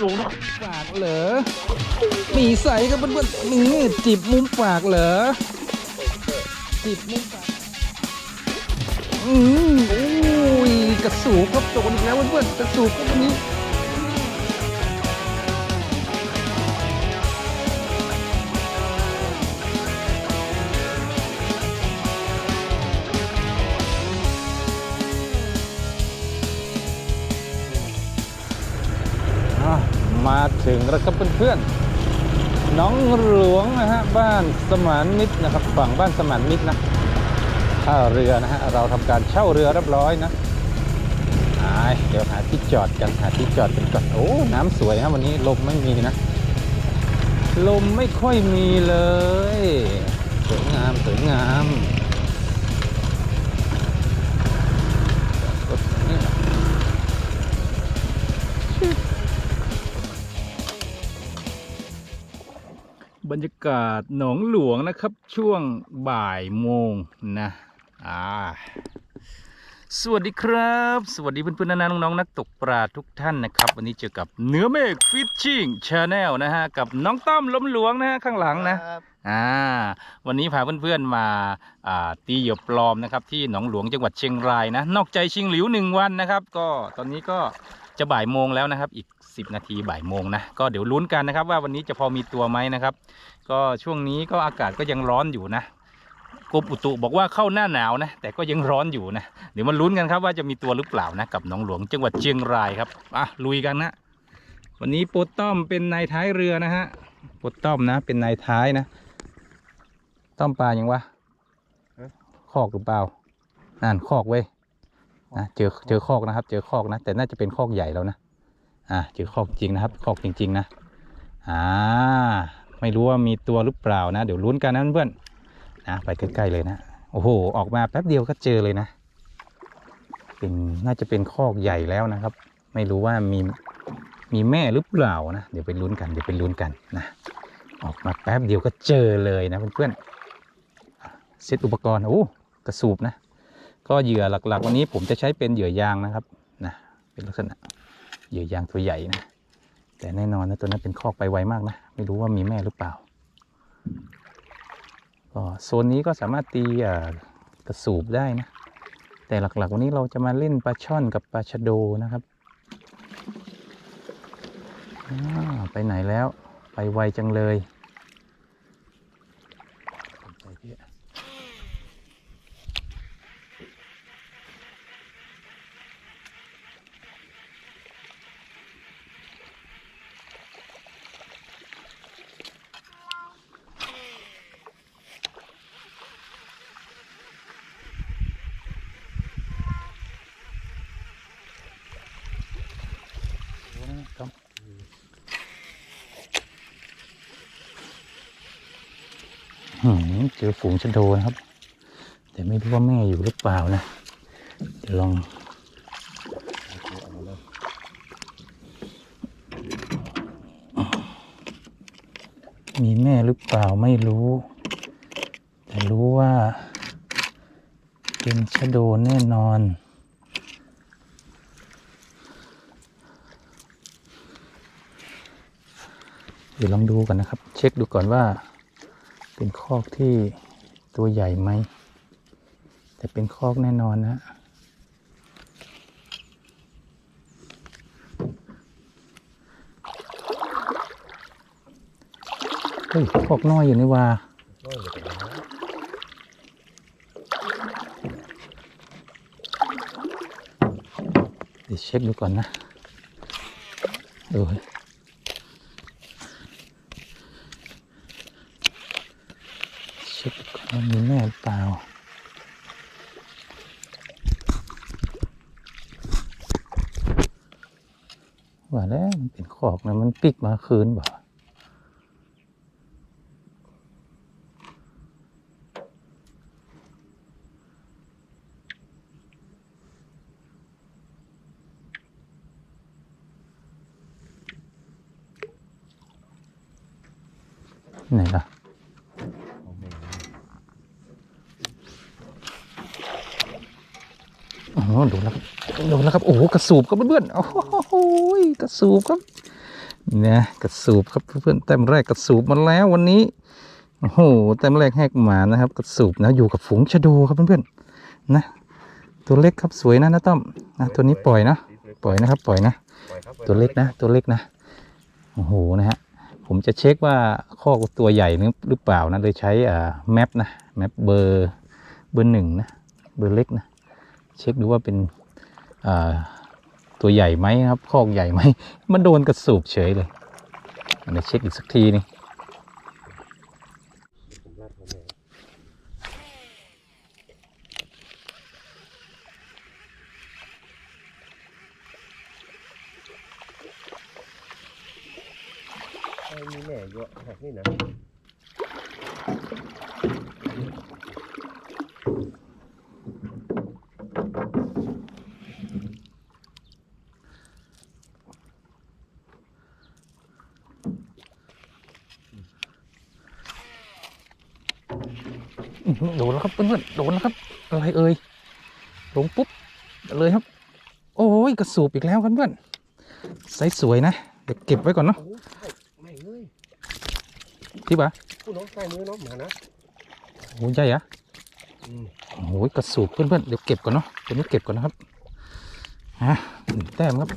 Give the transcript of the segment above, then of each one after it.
หลงปากเหรอมีใสครับเพื่อนๆนี่จิบมุมปากเหรอจิบมุมปากอืมโอ้ยกระสูบครับโดนอีกแล้วเพื่อนๆกระสูบครับวันนี้ ถึงแล้วครับเพื่อนๆน้องหลวงนะฮะบ้านสมานมิตรนะครับ ฝั่งบ้านสมานมิตรนะท่าเรือนะฮะเราทำการเช่าเรือเรียบร้อยนะอ่าเดี๋ยวหาที่จอดกันหาที่จอดกันก่อนโอ้น้ำสวยฮะวันนี้ลมไม่มีนะลมไม่ค่อยมีเลย สวยงามสวยงาม บรรยากาศหนองหลวงนะครับ ช่วงบ่ายโมงนะอ่าสวัสดีครับ สวัสดีเพื่อนๆนานาน้องๆนักตกปลาทุกท่านนะครับ วันนี้เจอกับเนื้อเมฆฟิชชิ่งชาแนลนะฮะกับน้องต้อมล้มหลวงนะฮะข้างหลังนะอ่าวันนี้พาเพื่อนๆมาอ่าตีเหยื่อปลอมนะครับ ที่หนองหลวงจังหวัดเชียงรายนะ นอกใจชิงหลิวหนึ่งวันนะครับ ก็ตอนนี้ก็จะบ่ายโมงแล้วนะครับ อีก 10 นาทีบ่ายโมงนะก็เดี๋ยวลุ้นกันนะครับ ว่าวันนี้จะพอมีตัวไหมนะครับ ก็ช่วงนี้ก็อากาศก็ยังร้อนอยู่นะกรมอุตุบอกว่าเข้าหน้าหนาวนะ แต่ก็ยังร้อนอยู่นะเดี๋ยวมาลุ้นกันครับว่าจะมีตัวหรือเปล่านะกับหนองหลวงจังหวัดเชียงรายครับอะลุยกันนะ วันนี้โปรต้อมเป็นนายท้ายเรือนะฮะโปรต้อมนะ เป็นนายท้ายนะ ต้อมปลายังวะคอกหรือเปล่านั่นคอกเว้ยนะเจอเจอคอกนะครับ เจอคอกนะ แต่น่าจะเป็นคอกใหญ่แล้วนะ อ่าเจอคอกจริงนะครับคอกจริง ๆ นะอ่าไม่รู้ว่ามีตัวหรือเปล่านะ เดี๋ยวลุ้นกันนะเพื่อนนะไปใกล้ๆเลยนะโอ้โหออกมาแป๊บเดียวก็เจอเลยนะเป็นน่าจะเป็นคอกใหญ่แล้วนะครับ ไม่รู้ว่ามีมีแม่หรือเปล่านะเดี๋ยวไปลุ้นกันเดี๋ยวไปลุ้นกันนะออกมาแป๊บเดียวก็เจอเลยนะเพื่อนๆอะเซตอุปกรณ์โอ้กระสูบนะ ก็เหยื่อหลักๆ วันนี้ผมจะใช้เป็นเหยื่อยางนะครับนะเป็นลักษณะ เหยื่อยางตัวใหญ่นะ แต่แน่นอนนะตัวนั้นเป็นคอกไปไวมากนะ ไม่รู้ว่ามีแม่หรือเปล่า ก็โซนนี้ก็สามารถตีกระสูบได้นะ แต่หลักๆ วันนี้เราจะมาเล่นปลาช่อนกับปลาชะโดนะครับ ไปไหนแล้ว ไปไวจังเลย เจอฝูงชะโดนะครับ แต่ไม่รู้ว่าแม่อยู่หรือเปล่านะ เดี๋ยวลองมีแม่หรือเปล่าไม่รู้ แต่รู้ว่า เป็นชะโดแน่นอนเดี๋ยวลองดูก่อนนะครับ เช็คดูก่อนว่า เป็นคอกที่ตัวใหญ่ไหม แต่เป็นคอกแน่นอนนะเฮ้ยคอกน้อยอยู่นี่ว่าเดี๋ยวเช็คดูก่อนนะดู เช็คก่อนมีแม่หรือเปล่าว่าแล้วมันเป็นขอกนะมันปิกมาคืนบ่ไหนล่ะ โอ้โดูแล้วครับดูแล้วครับ โอ้โหกระสูบครับเพื่อนๆโอ้โหกระสูบครับเนี่ยกระสูบครับเพื่อนๆแต้มแรกกระสูบมาแล้ววันนี้โอ้โหแต้มแรกแหกหมานะครับกระสูบนะอยู่กับฝูงชะโดครับเพื่อนๆนะตัวเล็กครับสวยนะนะต้อมนะตัวนี้ปล่อยนะปล่อยนะครับ ปล่อยนะ ตัวเล็กนะ ตัวเล็กนะโอ้โหนะฮะผมจะเช็คว่าข้อตัวใหญ่หรือเปล่านะเลยใช้อ่าแมปนะแมปเบอร์เบอร์หนึ่งนะเบอร์เล็กนะ เช็คดูว่าเป็นตัวใหญ่ไหมครับคอกใหญ่ไหมมันโดนกระสูบเฉยเลยอันนี้เช็คอีกสักทีนึง ผมลาดหัวแม่ไอ้มีแม่เยอะหักนี่นะ อื้อหือ โดนแล้วครับเพื่อนๆโดนแล้วครับ อะไรเอ่ยลงปุ๊บเลยครับ โอ้ยกระสูบอีกแล้วครับเพื่อนไซส์สวยนะเดี๋ยวเก็บไว้ก่อนเนาะโอ้ใช่ไม่เลยที่บ้าผู้น้องใส่มือน้องหมานะโอ้ยใหญ่อะอืมโอ้โหกระสูบเพื่อนๆเดี๋ยวเก็บก่อนเนาะตัวนี้เก็บก่อนนะครับฮะหนึ่งแต้มครับ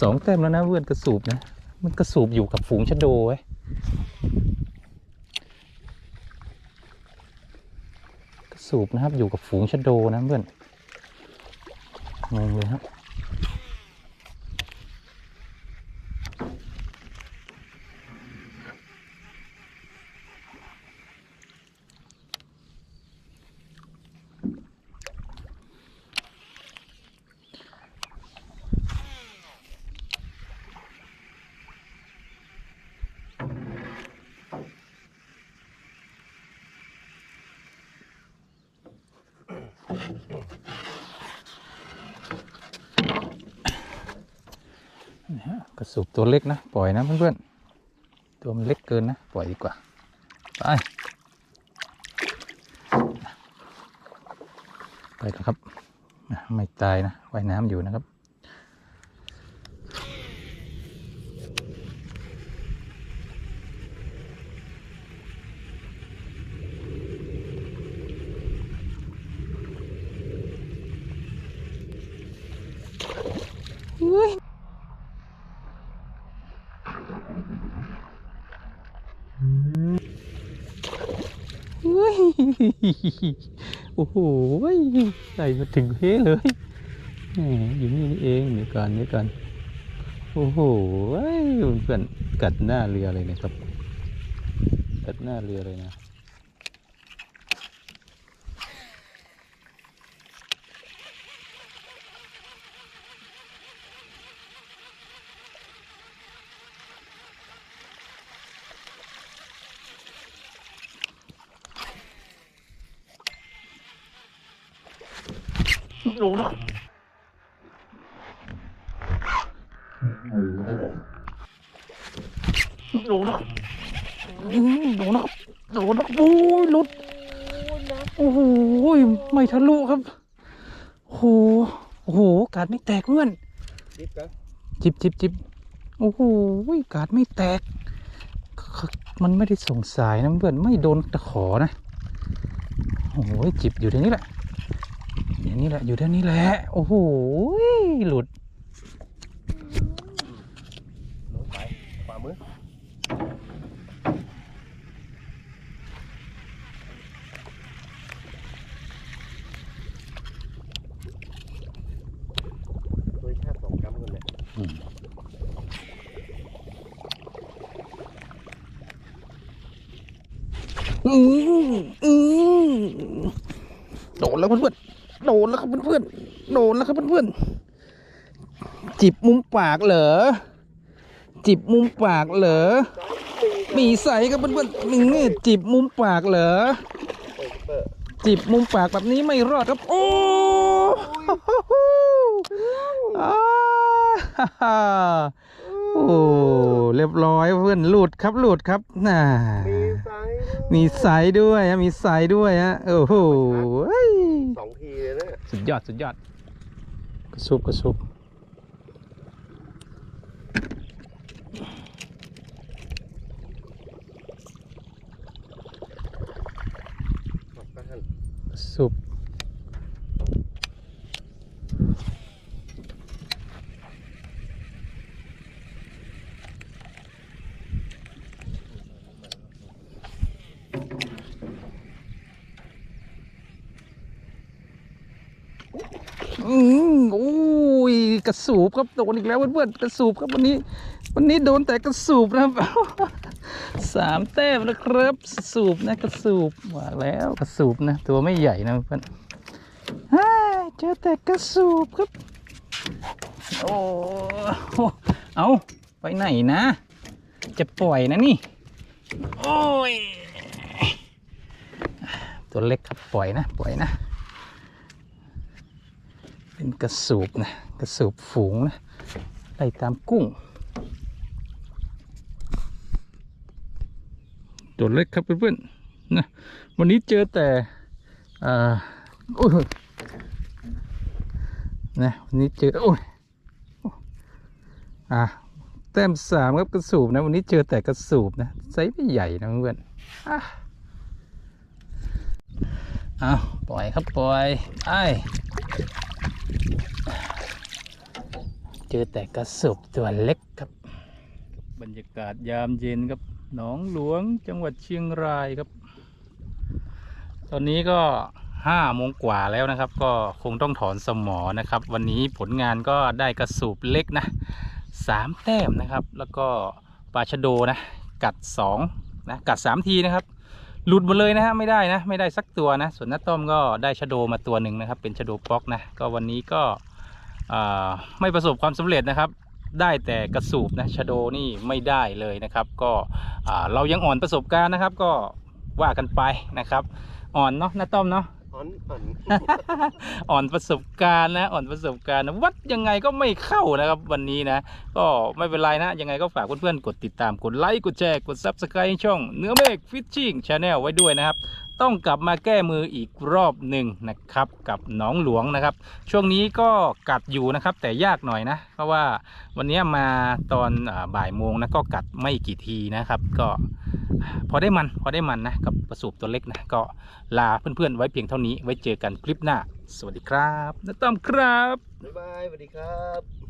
สองแต้มแล้วนะเพื่อนกระสูบนะ มันกระสูบอยู่กับฝูงชะโดไว้กระ สูบนะครับ อยู่กับฝูงชะโดนะเพื่อนงงเลยครับ นะฮะกระสุบตัวเล็กนะ ปล่อยนะเพื่อนๆ ตัวมันเล็กเกินนะ ปล่อยดีกว่า ไป ไปครับ ไม่ตายนะว่ายน้ำอยู่นะครับ เฮ้ย โอ้โหใส่มาถึงเพเลยอยู่นี่นี่เองเดี๋ยวก่อนเดี๋ยวก่อนโอ้โหเพื่อนกัดหน้าเรือเลยนะครับ กัดหน้าเรือเลยนะ โดนแล้วโดนแล้วอื้อโดนแล้วโดนแล้วโอ้ยหลุดโอ้โหไม่ทะลุครับโอ้โหโอ้โหกาดไม่แตกเพื่อนจิ๊บนจิบจิบจิบโอ้โหกาดไม่แตก มันไม่ได้ส่งสายนะเพื่อนไม่โดนตะขอนะโอ้โหจิบอยู่ในนี้แหละ อย่างนี้แหละอยู่ด้านนี้แหละโอ้โหหลุดน้องไปขวามือตัวแค่สองกรัมเงินแหละอืมอืมโดนแล้วเพื่อนๆโดนแล้วครับเพื่อนๆโดนแล้วครับเพื่อนๆจิบมุมปากเหรอจิบมุมปากเหรอมีใสครับเพื่อนๆนี่จิบมุมปากเหรอจิบมุมปากแบบนี้ไม่รอดครับโอ้โอ้เรียบร้อยเพื่อนหลุดครับหลุดครับน่ามีไซส์ด้วยมีสายด้วยมีสายด้วยฮะโอ้โห สองทีเลยนะสุดยอดสุดยอดกระซุบกระซุบกระซุบ อืมโอ้ยกระสูบครับโดนอีกแล้วเพื่อนๆกระสูบครับวันนี้ วันนี้โดนแต่กระสูบนะครับสามแต้มนะครับสูบนะกระสูบว่าแล้วกระสูบนะ ตัวไม่ใหญ่นะเพื่อนเจอแต่กระสูบครับโอ้โหเอาไปไหนนะ จะปล่อยนะนี่ โอ้ย ตัวเล็กครับปล่อยนะ ปล่อยนะ เป็นกระสูบนะกระสูบฝูงนะไล่ตามกุ้ง ตัวเล็กครับเพื่อนๆนะวันนี้เจอแต่อ่าโอ้ยนะวันนี้เจอโอ้ยอะแต้มสามครับกระสูบนะวันนี้เจอแต่กระสูบนะไซส์ไม่ใหญ่นะเพื่อนอะเอาปล่อยครับปล่อยไอ้ เจอแต่กระสูบตัวเล็กครับ บรรยากาศยามเย็นครับ หนองหลวงจังหวัดเชียงรายครับ ตอนนี้ก็ห้าโมงกว่าแล้วนะครับ ก็คงต้องถอนสมอนะครับ วันนี้ผลงานก็ได้กระสูบเล็กนะสามแต้มนะครับ แล้วก็ปลาชะโดนะ กัดสองนะกัดสามทีนะครับ หลุดหมดเลยนะฮะไม่ได้นะไม่ได้สักตัวนะ ส่วนน้าต้อมก็ได้ชะโดมาตัวหนึ่งนะครับ เป็นชะโดป๊อกนะก็วันนี้ก็ไม่ประสบความสำเร็จนะครับ ได้แต่กระสูบนะชะโดนี่ไม่ได้เลยนะครับ ก็เรายังอ่อนประสบการณ์นะครับ ก็ว่ากันไปนะครับ อ่อนเนาะน้าต้อมเนาะ อ่อนอ่อนอ่อนประสบการณ์นะ อ่อนประสบการณ์นะวัดยังไงก็ไม่เข้านะครับวันนี้นะ ก็ไม่เป็นไรนะ ยังไงก็ฝากเพื่อนๆกดติดตามกดไลค์กดแชร์กดซับสไครต์ช่องเนื้อเมฆฟิชชิ่งชาแนลไว้ด้วยนะครับ ต้องกลับมาแก้มืออีกรอบหนึ่งนะครับ กับหนองหลวงนะครับ ช่วงนี้ก็กัดอยู่นะครับ แต่ยากหน่อยนะ เพราะว่าวันนี้มาตอนอบ่ายโมงนะก็กัดไม่กี่ทีนะครับ ก็พอได้มันพอได้มันนะกับประสูบตัวเล็กนะก็ลาเพื่อนๆไว้เพียงเท่านี้ไว้เจอกันคลิปหน้า สวัสดีครับน้าต้อมครับบ๊ายบายสวัสดีครับ